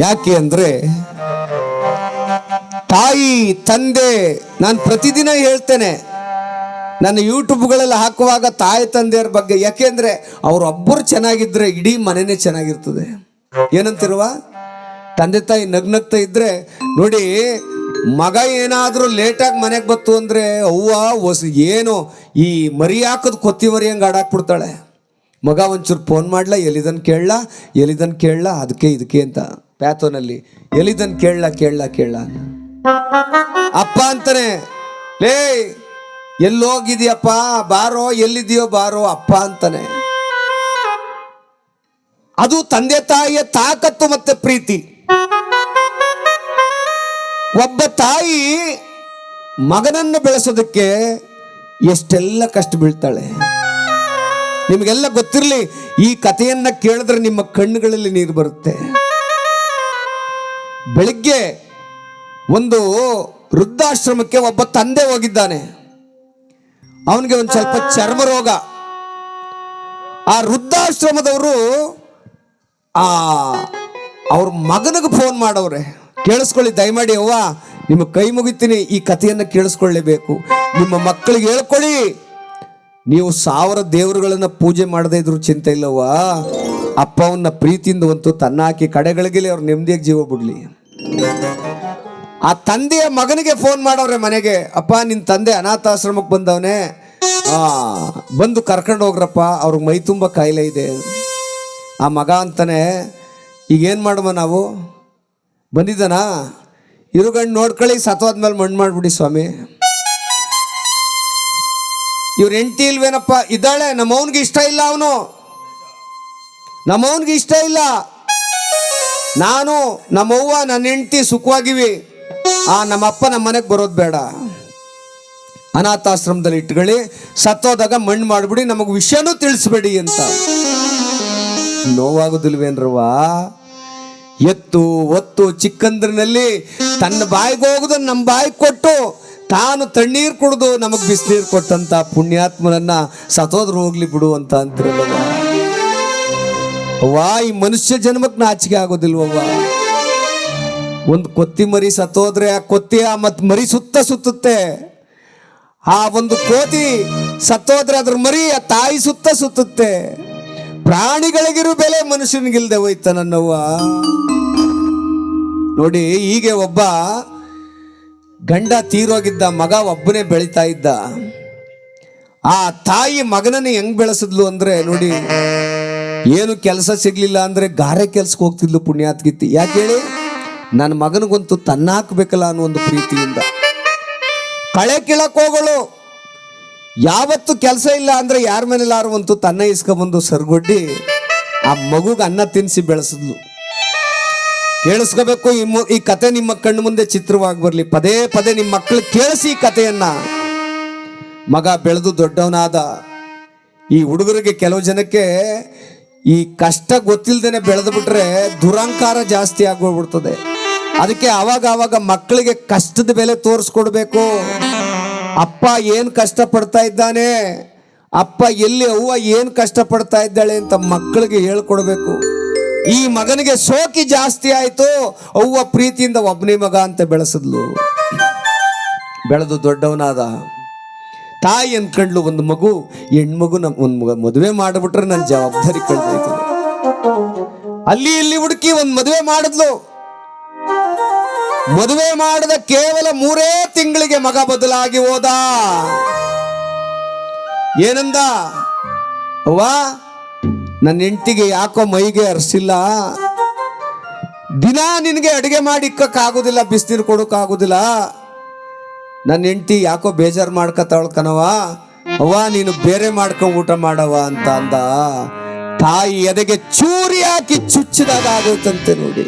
ಯಾಕೆ ಅಂದ್ರೆ ತಾಯಿ, ತಂದೆ, ನಾನು ಪ್ರತಿದಿನ ಹೇಳ್ತೇನೆ, ನನ್ನ ಯೂಟ್ಯೂಬ್ಗಳೆಲ್ಲ ಹಾಕುವಾಗ ತಾಯಿ ತಂದೆಯರ ಬಗ್ಗೆ. ಯಾಕೆಂದ್ರೆ ಒಬ್ಬರು ಚೆನ್ನಾಗಿದ್ರೆ ಇಡೀ ಮನೆನೇ ಚೆನ್ನಾಗಿರ್ತದೆ. ಏನಂತಿರುವ? ತಂದೆ, ತಾಯಿ ನಗ್ನಗ್ತಾ ಇದ್ರೆ, ನೋಡಿ, ಮಗ ಏನಾದರೂ ಲೇಟಾಗಿ ಮನೆಗೆ ಬತ್ತು ಅಂದ್ರೆ ಅವ್ವ, ಹೊಸ, ಏನು, ಈ ಮರಿ ಹಾಕದ್ ಕೊತ್ತಿವರಿ ಹಂಗೆ ಆಡಾಕ್ಬಿಡ್ತಾಳೆ ಮಗ ಒಂಚೂರು ಫೋನ್ ಮಾಡ್ಲಾ? ಎಲ್ಲಿದನ್ ಕೇಳ್ಲಾ? ಎಲ್ಲಿದನ್ ಕೇಳಲಾ? ಅದಕ್ಕೆ ಇದಕ್ಕೆ ಅಂತ ಪ್ಯಾಥೋನಲ್ಲಿ. ಎಲ್ಲಿದನ್ ಕೇಳ್ಲಾ, ಕೇಳಲಾ ಕೇಳಲಾ ಅಪ್ಪ ಅಂತಾನೆ, ಲೇ, ಎಲ್ಲೋಗಿದ್ಯಪ್ಪ? ಬಾರೋ? ಎಲ್ಲಿದೆಯೋ ಬಾರೋ? ಅಪ್ಪ ಅಂತಾನೆ. ಅದು ತಂದೆ ತಾಯಿಯ ತಾಕತ್ತು ಮತ್ತೆ ಪ್ರೀತಿ. ಒಬ್ಬ ತಾಯಿ ಮಗನನ್ನು ಬೆಳೆಸೋದಕ್ಕೆ ಎಷ್ಟೆಲ್ಲ ಕಷ್ಟ ಬೀಳ್ತಾಳೆ. ನಿಮಗೆಲ್ಲ ಗೊತ್ತಿರಲಿ, ಈ ಕಥೆಯನ್ನ ಕೇಳಿದ್ರೆ ನಿಮ್ಮ ಕಣ್ಣುಗಳಲ್ಲಿ ನೀರು ಬರುತ್ತೆ. ಬೆಳಿಗ್ಗೆ ಒಂದು ವೃದ್ಧಾಶ್ರಮಕ್ಕೆ ಒಬ್ಬ ತಂದೆ ಹೋಗಿದ್ದಾನೆ. ಅವನಿಗೆ ಒಂದು ಸ್ವಲ್ಪ ಚರ್ಮ ರೋಗ. ಆ ವೃದ್ಧಾಶ್ರಮದವರು, ಆ, ಅವ್ರ ಮಗನಿಗೆ ಫೋನ್ ಮಾಡವ್ರೆ. ಕೇಳಿಸ್ಕೊಳ್ಳಿ, ದಯಮಾಡಿ ಅವ್ವ, ನಿಮ್ಮ ಕೈ ಮುಗಿತೀನಿ, ಈ ಕಥೆಯನ್ನು ಕೇಳಿಸ್ಕೊಳ್ಳೇಬೇಕು. ನಿಮ್ಮ ಮಕ್ಕಳಿಗೆ ಹೇಳ್ಕೊಳ್ಳಿ. ನೀವು ಸಾವಿರ ದೇವರುಗಳನ್ನ ಪೂಜೆ ಮಾಡದೇ ಇದ್ರು ಚಿಂತೆ ಇಲ್ಲವಾ ಅಪ್ಪವನ್ನ ಪ್ರೀತಿಯಿಂದ ಒಂದು ತನ್ನ ಹಾಕಿ ಅವ್ರು ನೆಮ್ಮದಿಯಾಗಿ ಜೀವ ಬಿಡ್ಲಿ. ಆ ತಂದೆಯ ಮಗನಿಗೆ ಫೋನ್ ಮಾಡವ್ರೆ ಮನೆಗೆ. ಅಪ್ಪ ನಿನ್ನ ತಂದೆ ಅನಾಥಾಶ್ರಮಕ್ಕೆ ಬಂದವನೇ. ಆ, ಬಂದು ಕರ್ಕೊಂಡು ಹೋಗ್ರಪ್ಪ ಅವ್ರಿಗೆ ಮೈ ತುಂಬ ಕಾಯಿಲೆ ಇದೆ. ಆ ಮಗ ಅಂತಾನೆ, ಈಗ ಏನು ಮಾಡುವ ನಾವು? ಬಂದಿದ್ದಾನಾ? ಇರುಗಣ್ಣು ನೋಡ್ಕೊಳ್ಳಿ ಮೇಲೆ ಮಣ್ಣು ಮಾಡಿಬಿಡಿ ಸ್ವಾಮಿ. ಇವ್ರ ಹೆಂಡತಿ ಇಲ್ವೇನಪ್ಪ? ಇದ್ದಾಳೆ. ನಮ್ಮವನಿಗೆ ಇಷ್ಟ ಇಲ್ಲ ಅವನು. ನಮ್ಮವನಿಗೆ ಇಷ್ಟ ಇಲ್ಲ. ನಾನು, ನಮ್ಮವ್ವ, ನನ್ನ ಹೆಂಡತಿ ಸುಖವಾಗಿವಿ. ಆ ನಮ್ಮಪ್ಪ ನಮ್ಮ ಮನೆಗೆ ಬರೋದು ಬೇಡ. ಅನಾಥಾಶ್ರಮದಲ್ಲಿ ಇಟ್ಕೊಳ್ಳಿ. ಸತ್ತೋದಾಗ ಮಣ್ಣು ಮಾಡಿಬಿಡಿ. ನಮಗೆ ವಿಷಯನೂ ತಿಳಿಸ್ಬೇಡಿ ಅಂತ. ನೋವಾಗುದಿಲ್ವೇನ್ರವಾ ಎತ್ತು, ಒತ್ತು ಚಿಕ್ಕಂದ್ರಿನಲ್ಲಿ ತನ್ನ ಬಾಯಿಗೆ ಹೋಗುದನ್ನು ನಮ್ಮ ಬಾಯಿಗೆ ಕೊಟ್ಟು ತಾನು ತಣ್ಣೀರು ಕುಡಿದು ನಮಗೆ ಬಿಸಿನೀರು ಕೊಟ್ಟಂತ ಪುಣ್ಯಾತ್ಮನನ್ನ ಸತ್ತೋದ್ರು ಹೋಗ್ಲಿ ಬಿಡು ಅಂತ ಅಂತಿರಲ್ಲವ ಅವ್ವಾ, ಈ ಮನುಷ್ಯ ಜನ್ಮಕ್ಕೆ ನಾಚಿಕೆ ಆಗೋದಿಲ್ವವ್ವ. ಒಂದು ಕೊತ್ತಿ ಮರಿ ಸತ್ತೋದ್ರೆ ಆ ಕೊತ್ತಿ ಆ ಮತ್ ಮರಿ ಸುತ್ತ ಸುತ್ತುತ್ತೆ. ಆ ಒಂದು ಕೋತಿ ಸತ್ತೋದ್ರೆ ಅದ್ರ ಮರಿ ಆ ತಾಯಿ ಸುತ್ತ ಸುತ್ತುತ್ತೆ. ಪ್ರಾಣಿಗಳಿಗಿರೋ ಬೆಲೆ ಮನುಷ್ಯನಿಗಿಲ್ದೆ ಹೋಯ್ತ ನನ್ನವ್ವ. ನೋಡಿ, ಹೀಗೆ ಒಬ್ಬ ಗಂಡ ತೀರೋಗಿದ್ದ ಮಗ ಒಬ್ಬನೇ ಬೆಳಿತಾ ಇದ್ದ. ಆ ತಾಯಿ ಮಗನನ್ನು ಹೆಂಗ್ ಬೆಳೆಸಿದ್ಲು ಅಂದ್ರೆ ನೋಡಿ, ಏನು ಕೆಲಸ ಸಿಗ್ಲಿಲ್ಲ ಅಂದ್ರೆ ಗಾರೆ ಕೆಲ್ಸಕ್ಕೆ ಹೋಗ್ತಿದ್ಲು ಪುಣ್ಯಾತ್ಗಿತ್ತಿ ಯಾಕೆ ಹೇಳಿ? ನನ್ನ ಮಗನಿಗಂತೂ ತನ್ನ ಹಾಕ್ಬೇಕಲ್ಲ ಅನ್ನೋ ಒಂದು ಪ್ರೀತಿಯಿಂದ. ಕಳೆ ಕೀಳಕ್ ಹೋಗಳು. ಯಾವತ್ತು ಕೆಲಸ ಇಲ್ಲ ಅಂದ್ರೆ ಯಾರ ಮನೇಲಾರು ಅಂತೂ ತನ್ನ ಇಸ್ಕೊಂಬಂದು ಸರ್ಗೊಡ್ಡಿ ಆ ಮಗುಗೆ ಅನ್ನ ತಿನ್ನಿಸಿ ಬೆಳೆಸಿದ್ಲು. ಕೇಳಿಸ್ಕೋಬೇಕು. ಈ ಕತೆ ನಿಮ್ಮ ಕಣ್ಣು ಮುಂದೆ ಚಿತ್ರವಾಗಿ ಬರಲಿ. ಪದೇ ಪದೇ ನಿಮ್ಮ ಮಕ್ಕಳು ಕೇಳಿಸಿ ಈ ಕಥೆಯನ್ನ. ಮಗ ಬೆಳೆದು ದೊಡ್ಡವನಾದ ಈ ಹುಡುಗರಿಗೆ ಕೆಲವು ಜನಕ್ಕೆ ಈ ಕಷ್ಟ ಗೊತ್ತಿಲ್ಲದೇನೆ ಬೆಳೆದು ಬಿಟ್ರೆ ದುರಂಕಾರ ಜಾಸ್ತಿ ಆಗೋಗ್ಬಿಡ್ತದೆ. ಅದಕ್ಕೆ ಆವಾಗ ಆವಾಗ ಮಕ್ಕಳಿಗೆ ಕಷ್ಟದ ಬೆಲೆ ತೋರಿಸ್ಕೊಡ್ಬೇಕು. ಅಪ್ಪ ಏನ್ ಕಷ್ಟ ಪಡ್ತಾ ಇದ್ದಾನೆ? ಅಪ್ಪ ಎಲ್ಲಿ ಅವ್ವ ಏನ್ ಕಷ್ಟ ಪಡ್ತಾ ಇದ್ದಾಳೆ ಅಂತ ಮಕ್ಕಳಿಗೆ ಹೇಳ್ಕೊಡ್ಬೇಕು. ಈ ಮಗನಿಗೆ ಸೋಕಿ ಜಾಸ್ತಿ ಆಯಿತು. ಅವ್ವ ಪ್ರೀತಿಯಿಂದ ಒಬ್ಬನೇ ಮಗ ಅಂತ ಬೆಳೆಸಿದ್ಲು. ಬೆಳೆದು ದೊಡ್ಡವನಾದ ತಾಯಿ ಅನ್ಕಂಡ್ಲು ಒಂದು ಮಗು ಹೆಣ್ಮಗು ನಮ್ ಒಂದು ಮಗ ಮದುವೆ ಮಾಡಿಬಿಟ್ರೆ ನನ್ನ ಜವಾಬ್ದಾರಿ ಕಳ್ದೋಯ್ತದೆ. ಅಲ್ಲಿ ಇಲ್ಲಿ ಹುಡುಕಿ ಒಂದು ಮದುವೆ ಮಾಡಿದ್ಲು. ಮದುವೆ ಮಾಡಿದ ಕೇವಲ ಮೂರೇ ತಿಂಗಳಿಗೆ ಮಗ ಬದಲಾಗಿ ಹೋದ. ಏನಂದ? ಅವ್ವ ನನ್ನ ಹೆಂಡತಿಗೆ ಯಾಕೋ ಮೈಗೆ ಅರ್ಸಿಲ್ಲ. ದಿನ ನಿನಗೆ ಅಡುಗೆ ಮಾಡಿ ಇಕ್ಕಕ್ಕಾಗೋದಿಲ್ಲ, ಬಿಸಿನೀರು ಕೊಡೋಕ್ಕಾಗೋದಿಲ್ಲ. ನನ್ನ ಹೆಂಡತಿ ಯಾಕೋ ಬೇಜಾರು ಮಾಡ್ಕೊತಾಳ ಕಣವ ಅವ್ವ, ನೀನು ಬೇರೆ ಮಾಡ್ಕೊಂಡು ಊಟ ಮಾಡವ ಅಂತ ಅಂದ. ತಾಯಿ ಎದೆಗೆ ಚೂರಿ ಹಾಕಿ ಚುಚ್ಚಿದಾಗ ಆಗೋಯ್ತಂತೆ ನೋಡಿ.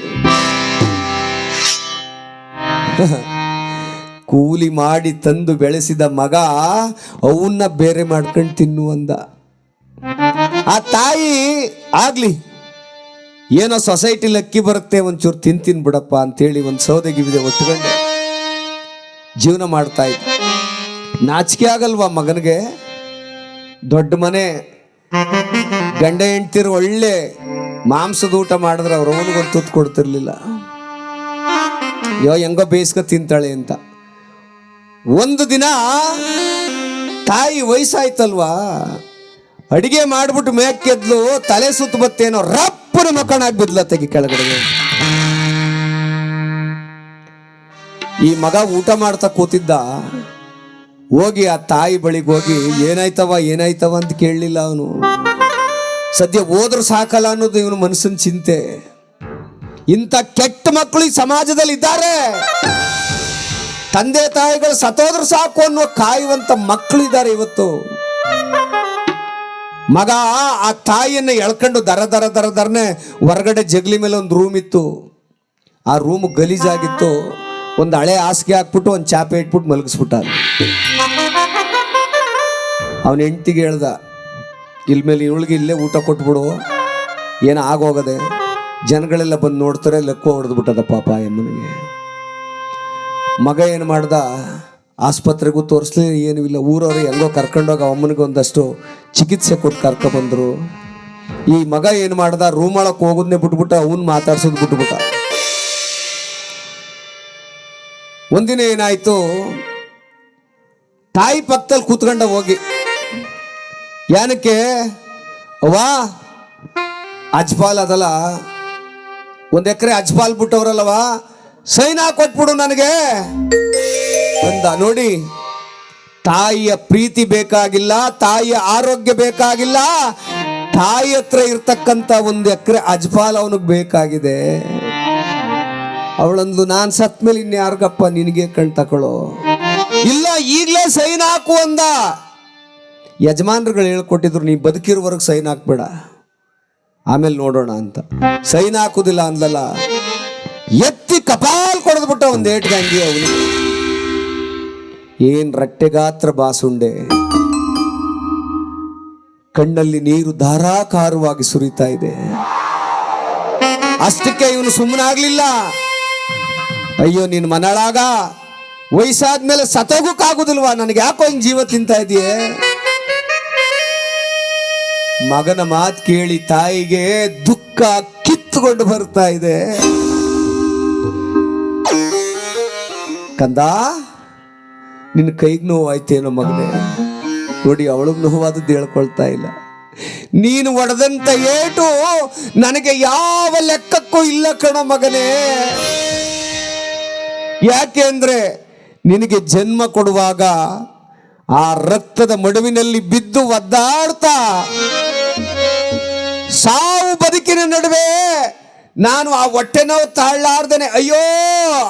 ಕೂಲಿ ಮಾಡಿ ತಂದು ಬೆಳೆಸಿದ ಮಗ ಅವನ್ನ ಬೇರೆ ಮಾಡ್ಕೊಂಡು ತಿನ್ನು ಅಂದ. ಆ ತಾಯಿ ಆಗ್ಲಿ, ಏನೋ ಸೊಸೈಟಿಲಿ ಅಕ್ಕಿ ಬರುತ್ತೆ, ಒಂಚೂರು ತಿಂತೀನಿ ಬಿಡಪ್ಪ ಅಂತೇಳಿ ಒಂದು ಸೌದೆ ಗಿವಿದೆ ಒತ್ಕೊಂಡು. ಜೀವನ ಮಾಡ್ತಾ ಇದ್ದ. ನಾಚಿಕೆ ಆಗಲ್ವಾ ಮಗನಿಗೆ? ದೊಡ್ಡ ಮನೆ, ಗಂಡ ಹೆಂಡ್ತಿರು ಒಳ್ಳೆ ಮಾಂಸದ ಊಟ ಮಾಡಿದ್ರೆ ಅವ್ರ ಅವನಿಗೊಂದು ತುತ್ತು ಕೊಡ್ತಿರ್ಲಿಲ್ಲ. ಯೋ ಹೆಂಗೋ ಬೇಯಿಸ್ಕೊ ತಿಂತಾಳೆ ಅಂತ. ಒಂದು ದಿನ ತಾಯಿ ವಯಸ್ಸಾಯ್ತಲ್ವಾ? ಅಡಿಗೆ ಮಾಡ್ಬಿಟ್ಟು ಮೇಕೆದ್ಲು ತಲೆ ಸುತ್ತ ಬತ್ತೇನೋ ರಪ್ಪನ ಮಕ್ಕಳಾಗಿ ಬಿದ್ಲ ತೆಗಿ ಕೆಳಗಡೆ ಈ ಮಗ ಊಟ ಮಾಡ್ತಾ ಕೂತಿದ್ದ. ಹೋಗಿ ಆ ತಾಯಿ ಬಳಿಗೆ ಹೋಗಿ ಏನಾಯ್ತವ ಏನಾಯ್ತವ ಅಂತ ಕೇಳಲಿಲ್ಲ ಅವನು. ಸದ್ಯ ಹೋದ್ರು ಸಾಕಲ್ಲ ಅನ್ನೋದು ಇವನು ಮನಸ್ಸಿನ ಚಿಂತೆ. ಇಂಥ ಕೆಟ್ಟ ಮಕ್ಕಳು ಈ ಸಮಾಜದಲ್ಲಿ ಇದ್ದಾರೆ. ತಂದೆ ತಾಯಿಗಳು ಸತ್ತೋದ್ರು ಸಾಕು ಅನ್ನೋ ಕಾಯುವಂತ ಮಕ್ಕಳು ಇದ್ದಾರೆ ಇವತ್ತು. ಮಗ, ಆ ತಾಯಿಯನ್ನು ಎಳ್ಕೊಂಡು ದರ ದರ ದರ, ದರನೆ ಹೊರಗಡೆ ಜಗ್ಲಿ ಮೇಲೆ ಒಂದು ರೂಮ್ ಇತ್ತು. ಆ ರೂಮ್ ಗಲೀಜಾಗಿತ್ತು. ಒಂದು ಹಳೆ ಹಾಸಿಗೆ ಹಾಕ್ಬಿಟ್ಟು, ಒಂದು ಚಾಪೆ ಇಟ್ಬಿಟ್ಟು ಮಲಗಿಸ್ಬಿಟ್ಟ ಅವನ ಹೆಂಡ್ತಿಗೆ ಹೇಳ್ದ ಇಲ್ಲಿ ಮೇಲೆ ಇವಳಿಗೆ ಇಲ್ಲೇ ಊಟ ಕೊಟ್ಬಿಡು. ಏನೋ ಆಗೋಗದೆ. ಜನಗಳೆಲ್ಲ ಬಂದು ನೋಡ್ತಾರೆ, ಲೆಕ್ಕ ಹೊಡೆದ್ಬಿಟ್ಟದ ಪಾಪ ಎಮ್ಮನಿಗೆ ಮಗ ಏನು ಮಾಡ್ದ ಆಸ್ಪತ್ರೆಗೂ ತೋರಿಸ್ಲಿ, ಏನೂ ಇಲ್ಲ. ಊರವ್ರು ಹೆಂಗೋ ಕರ್ಕೊಂಡೋಗಿ ಅಮ್ಮನಿಗೆ ಒಂದಷ್ಟು ಚಿಕಿತ್ಸೆ ಕೊಟ್ಟು ಕರ್ಕೊಬಂದರು. ಈ ಮಗ ಏನು ಮಾಡ್ದ? ರೂಮ್ ಒಳಕ್ಕೆ ಹೋಗೋದನ್ನೇ ಬಿಟ್ಬಿಟ್ಟ, ಅವನ್ ಮಾತಾಡ್ಸೋದು ಬಿಟ್ಬಿಟ್ಟ. ಒಂದಿನ ಏನಾಯ್ತು? ತಾಯಿ ಪಕ್ಕದಲ್ಲಿ ಕೂತ್ಕೊಂಡ ಹೋಗಿ. ಯಾನಕ್ಕೆ? ವಾ ಅಜ್ಪಾಲ್ ಅದಲ್ಲ. ಒಂದು ಎಕರೆ ಅಜ್ಪಾಲ್ ಬಿಟ್ಟವ್ರಲ್ಲವಾ ಸೈನ್ ಕೊಟ್ಬಿಡು ನನಗೆ. ಅಂದ ನೋಡಿ, ತಾಯಿಯ ಪ್ರೀತಿ ಬೇಕಾಗಿಲ್ಲ, ತಾಯಿಯ ಆರೋಗ್ಯ ಬೇಕಾಗಿಲ್ಲ, ತಾಯಿ ಹತ್ರ ಇರ್ತಕ್ಕಂಥ ಒಂದು ಎಕರೆ ಅಜ್ಪಾಲ್ ಅವನಿಗೆ ಬೇಕಾಗಿದೆ. ಅವಳಂದು, ನಾನು ಸತ್ ಮೇಲೆ ಇನ್ಯಾರ್ಗಪ್ಪ ನಿನಗೆ ಕಣ್ ತಕೊಳ್ಳೋ ಇಲ್ಲ, ಈಗಲೇ ಸೈನ್ ಹಾಕು ಅಂದ. ಯಜಮಾನ್ರುಗಳು ಹೇಳ್ಕೊಟ್ಟಿದ್ರು, ನೀ ಬದುಕಿರೋವರೆಗೆ ಸೈನ್ ಹಾಕ್ಬೇಡ. ಆಮೇಲೆ ನೋಡೋಣ ಅಂತ. ಸೈನ್ ಹಾಕುದಿಲ್ಲ ಅಂದಲ್ಲ ಎತ್ತಿ ಕಪಾಲ್ ಕೊಡದ್ಬಿಟ್ಟ ಒಂದು ಏಟ್ ಗಂಗಿ ಅವನು. ಏನ್ ರಟ್ಟೆಗಾತ್ರ ಬಾಸುಂಡೆ? ಕಣ್ಣಲ್ಲಿ ನೀರು ಧಾರಾಕಾರವಾಗಿ ಸುರಿತಾ ಇದೆ. ಅಷ್ಟಕ್ಕೆ ಇವನು ಸುಮ್ಮನಾಗ್ಲಿಲ್ಲ. ಅಯ್ಯೋ, ನೀನ್ ಮನಳಾಗ? ವಯಸ್ಸಾದ್ಮೇಲೆ ಸತೋಗಕ್ಕಾಗುದಿಲ್ವಾ? ನನಗೆ ಯಾಕೋ ಹಿಂಗ್ ಜೀವ ತಿಂತಾ ಇದೆಯೇ? ಮಗನ ಮಾತು ಕೇಳಿ ತಾಯಿಗೆ ದುಃಖ ಕಿತ್ತುಕೊಂಡು ಬರ್ತಾ ಇದೆ. ಕಂದ? ನಿನ್ನ ಕೈಗೆ ನೋವಾಯ್ತೇನೋ ಮಗನೇ? ನೋಡಿ, ಅವಳಿಗೆ ನೋವಾದದ್ದು ಹೇಳ್ಕೊಳ್ತಾ ಇಲ್ಲ. ನೀನು ಒಡೆದಂತ ಏಟು ನನಗೆ ಯಾವ ಲೆಕ್ಕಕ್ಕೂ ಇಲ್ಲ ಕಣೋ ಮಗನೇ. ಯಾಕೆ ಅಂದ್ರೆ ನಿನಗೆ ಜನ್ಮ ಕೊಡುವಾಗ ಆ ರಕ್ತದ ಮಡುವಿನಲ್ಲಿ ಬಿದ್ದು ಒದ್ದಾಡ್ತಾ, ಸಾವು ಬದುಕಿನ ನಡುವೆ ನಾನು ಆ ಹೊಟ್ಟೆ ನೋವು ತಾಳ್ಲಾರ್ದೇನೆ, ಅಯ್ಯೋ,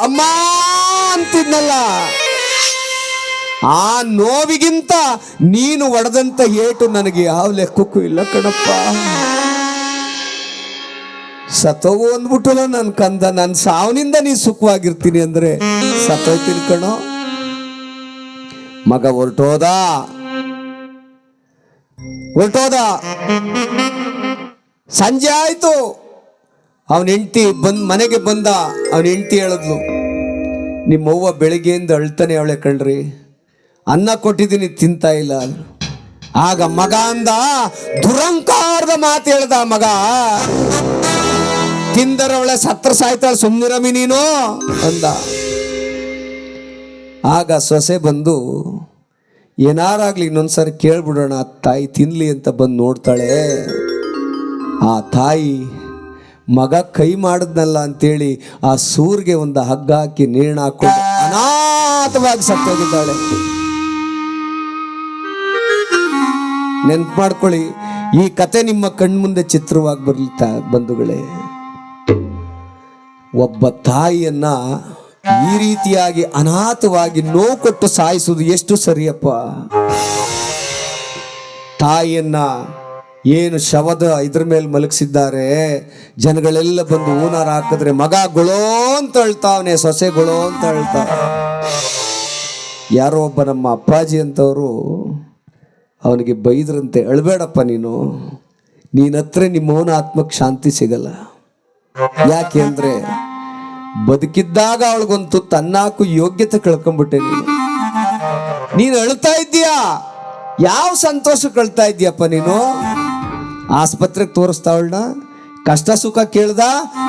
ಅಮ್ಮ ಅಂತಿದ್ನಲ್ಲ. ಆ ನೋವಿಗಿಂತ ನೀನು ಒಡೆದಂತ ಏಟು ನನಗೆ ಯಾವ ಲೆಕ್ಕಕ್ಕೂ ಇಲ್ಲ ಕಣಪ್ಪ. ಸತೋಗು ಅಂದ್ಬಿಟ್ಟಲ್ಲ ನನ್ನ ಕಂದ ನನ್ನ ಸಾವನಿಂದ ನೀ ಸುಖವಾಗಿರ್ತೀನಿ ಅಂದ್ರೆ ಸತೋ ಕಣೋ. ಮಗ ಹೊರಟೋದ? ಹೊರಟೋದ? ಸಂಜೆ ಆಯ್ತು. ಅವನ ಹೆಂಡತಿ ಬಂದ್, ಮನೆಗೆ ಬಂದ, ಅವನ ಹೆಂಡತಿ ಹೇಳಿದ್ಲು, ನಿಮ್ಮವ್ವ ಬೆಳಿಗ್ಗೆಯಿಂದ ಅಳ್ತಾನೆ ಅವಳೆ ಕಣ್ರಿ. ಅನ್ನ ಕೊಟ್ಟಿದ್ದೀನಿ, ತಿಂತ ಇಲ್ಲ ಆಗ ಮಗ ಅಂದ, ದುರಂಕಾರದ ಮಾತು ಹೇಳ್ದ ಮಗ. ತಿಂದರವಳೆ ಸತ್ರ ಸಾಯ್ತಾಳೆ ಸುಮ್ಮನಿರಮಿ ನೀನು ಅಂದ. ಆಗ ಸೊಸೆ ಬಂದು ಏನಾರಾಗ್ಲಿ ಇನ್ನೊಂದ್ಸರಿ ಕೇಳ್ಬಿಡೋಣ ಆ ತಾಯಿ ತಿನ್ಲಿ ಅಂತ ಬಂದು ನೋಡ್ತಾಳೆ. ಆ ತಾಯಿ, ಮಗ ಕೈ ಮಾಡಿದ್ನಲ್ಲ ಅಂತೇಳಿ ಆ ಸೂರ್ಗೆ ಒಂದು ಹಗ್ಗ ಹಾಕಿ ನೇಣು ಹಾಕೊಂಡು ಅನಾಥವಾಗಿ ಸತ್ತೋಗಿದ್ದಾಳೆ. ನೆನ್ಪು ಮಾಡ್ಕೊಳ್ಳಿ ಈ ಕತೆ ನಿಮ್ಮ ಕಣ್ಮುಂದೆ ಚಿತ್ರವಾಗಿ ಬರ್ಲಿ ತಾ ಬಂಧುಗಳೇ. ಒಬ್ಬ ತಾಯಿಯನ್ನ ಈ ರೀತಿಯಾಗಿ ಅನಾಥವಾಗಿ ನೋವು ಕೊಟ್ಟು ಸಾಯಿಸುವುದು ಎಷ್ಟು ಸರಿಯಪ್ಪ? ತಾಯಿಯನ್ನ ಏನು ಶವದ ಇದ್ರ ಮೇಲೆ ಮಲಗಿಸಿದ್ದಾರೆ? ಜನಗಳೆಲ್ಲ ಬಂದು ಊನಾರ ಹಾಕಿದ್ರೆ ಮಗ ಗುಳೋ ಅಂತ ಅಳ್ತಾವನೆ, ಸೊಸೆ ಗುಳೋ ಅಂತ ಅಳ್ತಾವ ಯಾರೋ ಒಬ್ಬ ನಮ್ಮ ಅಪ್ಪಾಜಿ ಅಂತವರು ಅವನಿಗೆ ಬೈದ್ರಂತೆ, ಅಳಬೇಡಪ್ಪ ನೀನು. ನೀನತ್ರ ಮೌನ ಆತ್ಮಕ್ಕೆ ಶಾಂತಿ ಸಿಗಲ್ಲ. ಯಾಕೆ ಅಂದ್ರೆ, ಬದುಕಿದ್ದಾಗ ಅವಳಿಗೊಂದು ತನ್ನಾಕು ಯೋಗ್ಯತೆ ಕಳ್ಕೊಂಡ್ಬಿಟ್ಟೆ ನೀನು. ನೀನು ಅಳ್ತಾ ಇದ್ದೀಯಾ? ಯಾವ ಸಂತೋಷ ಕಳ್ತಾ ಇದ್ದೀಯಪ್ಪ ನೀನು? ಆಸ್ಪತ್ರೆಗೆ ತೋರಿಸ್ತಾವಳನ್ನ ಕಷ್ಟ ಸುಖ ಕೇಳ್ದ,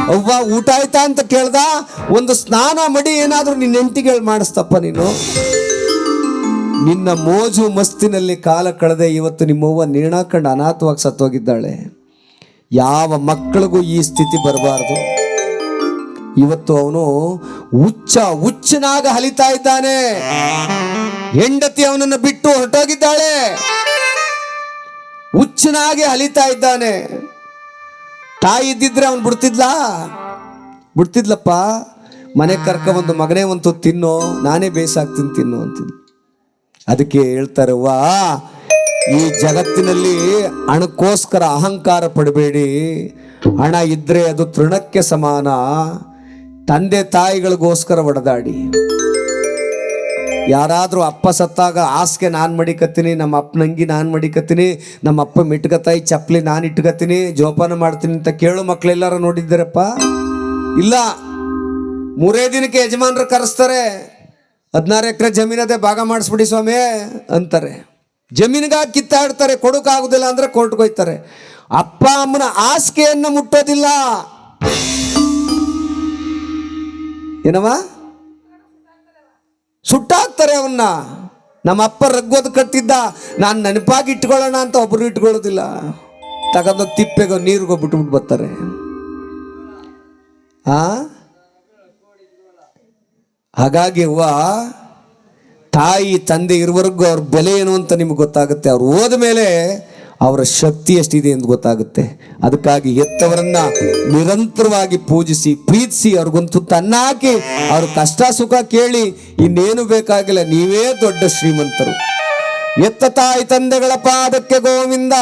ಅವ್ವ ಊಟ ಆಯ್ತಾ ಅಂತ ಕೇಳ್ದ, ಒಂದು ಸ್ನಾನ ಮಡಿ ಏನಾದರೂ ನಿನ್ನ ಹೆಂಡತಿಗೆ ಮಾಡಿಸ್ತಪ್ಪ ನೀನು. ನಿನ್ನ ಮೋಜು ಮಸ್ತಿನಲ್ಲಿ ಕಾಲ ಕಳೆದೆ ಇವತ್ತು ನಿಮ್ಮವ್ವ ನೀಣಾಕಂಡು ಅನಾಥವಾಗಿ ಸತ್ತೋಗಿದ್ದಾಳೆ. ಯಾವ ಮಕ್ಕಳಿಗೂ ಈ ಸ್ಥಿತಿ ಬರಬಾರದು. ಇವತ್ತು ಅವನು ಹುಚ್ಚ ಹುಚ್ಚನಾಗ ಹಲಿತಾ ಇದ್ದಾನೆ. ಹೆಂಡತಿ ಅವನನ್ನು ಬಿಟ್ಟು ಹೊರಟೋಗಿದ್ದಾಳೆ. ಹುಚ್ಚನಾಗೆ ಹಲಿತಾ ಇದ್ದಾನೆ. ತಾಯಿ ಇದ್ದಿದ್ರೆ ಅವನು ಬಿಡ್ತಿದ್ಲ? ಬಿಡ್ತಿದ್ಲಪ್ಪ. ಮನೆ ಕರ್ಕ ಒಂದು ಮಗನೇ ಒಂದು ತಿನ್ನೋ, ನಾನೇ ಬೇಸಾಗ್ತೀನಿ ತಿನ್ನು ಅಂತಿದ್ಲು ಅದಕ್ಕೆ ಹೇಳ್ತಾರೆ, ವಾ, ಈ ಜಗತ್ತಿನಲ್ಲಿ ಹಣಕ್ಕೋಸ್ಕರ ಅಹಂಕಾರ ಪಡಬೇಡಿ. ಹಣ ಇದ್ರೆ ಅದು ತೃಣಕ್ಕೆ ಸಮಾನ. ತಂದೆ ತಾಯಿಗಳಿಗೋಸ್ಕರ ಒಡೆದಾಡಿ. ಯಾರಾದರೂ ಅಪ್ಪ ಸತ್ತಾಗ ಹಾಸಿಗೆ ನಾನು ಮಡಿಕತ್ತೀನಿ, ನಮ್ಮ ಅಪ್ಪನಂಗಿ ನಾನು ಮಡಿಕತ್ತೀನಿ, ನಮ್ಮ ಅಪ್ಪ ಮಿಟ್ಕತಾಯಿ ಚಪ್ಪಲಿ ನಾನು ಇಟ್ಕತ್ತೀನಿ, ಜೋಪಾನ ಮಾಡ್ತೀನಿ ಅಂತ ಕೇಳು ಮಕ್ಕಳೆಲ್ಲರೂ ನೋಡಿದ್ದೀರಪ್ಪ? ಇಲ್ಲ. ಮೂರೇ ದಿನಕ್ಕೆ ಯಜಮಾನರು ಕರೆಸ್ತಾರೆ. ಹದಿನಾರು ಎಕರೆ ಜಮೀನದೇ ಭಾಗ ಮಾಡಿಸ್ಬಿಡಿ ಸ್ವಾಮಿ ಅಂತಾರೆ. ಜಮೀನಿಗಾಗಿ ಕಿತ್ತಾಡ್ತಾರೆ ಕೊಡೋಕ್ಕಾಗೋದಿಲ್ಲ ಅಂದ್ರೆ ಕೋರ್ಟ್ಗೆ ಹೋಯ್ತಾರೆ ಅಪ್ಪ ಅಮ್ಮನ ಆಸ್ಕೆಯನ್ನು ಮುಟ್ಟೋದಿಲ್ಲ. ಏನವ ಸುಟ್ಟಾಕ್ತಾರೆ ಅವನ್ನ ನಮ್ಮ ಅಪ್ಪ ರಗ್ಗೋದು ಕಟ್ಟಿದ್ದ, ನಾನು ನೆನಪಾಗಿ ಇಟ್ಕೊಳ್ಳೋಣ ಅಂತ ಒಬ್ಬರು ಇಟ್ಕೊಳ್ಳೋದಿಲ್ಲ. ತಗೊಂಡೋಗಿ ತಿಪ್ಪೆಗೋ ನೀರಿಗೋ ಬಿಟ್ಬಿಟ್ಟು ಬರ್ತಾರೆ. ಆ? ಹಾಗಾಗಿ ಅವ್ವ, ತಾಯಿ, ತಂದೆ ಇರುವವರೆಗೂ ಅವ್ರ ಬೆಲೆ ಏನು ಅಂತ ನಿಮ್ಗೆ ಗೊತ್ತಾಗುತ್ತೆ. ಅವ್ರು ಹೋದ ಮೇಲೆ ಅವರ ಶಕ್ತಿ ಎಷ್ಟಿದೆ ಎಂದು ಗೊತ್ತಾಗುತ್ತೆ. ಅದಕ್ಕಾಗಿ ಹೆತ್ತವರನ್ನ ನಿರಂತರವಾಗಿ ಪೂಜಿಸಿ, ಪ್ರೀತಿಸಿ, ಅವ್ರಿಗೊಂದು ತುತ್ತ ಅವ್ರ ಕಷ್ಟ ಸುಖ ಕೇಳಿ, ಇನ್ನೇನು ಬೇಕಾಗಿಲ್ಲ, ನೀವೇ ದೊಡ್ಡ ಶ್ರೀಮಂತರು. ಎತ್ತ ತಾಯಿ ತಂದೆಗಳ ಪಾದಕ್ಕೆ ಗೋವಿಂದ.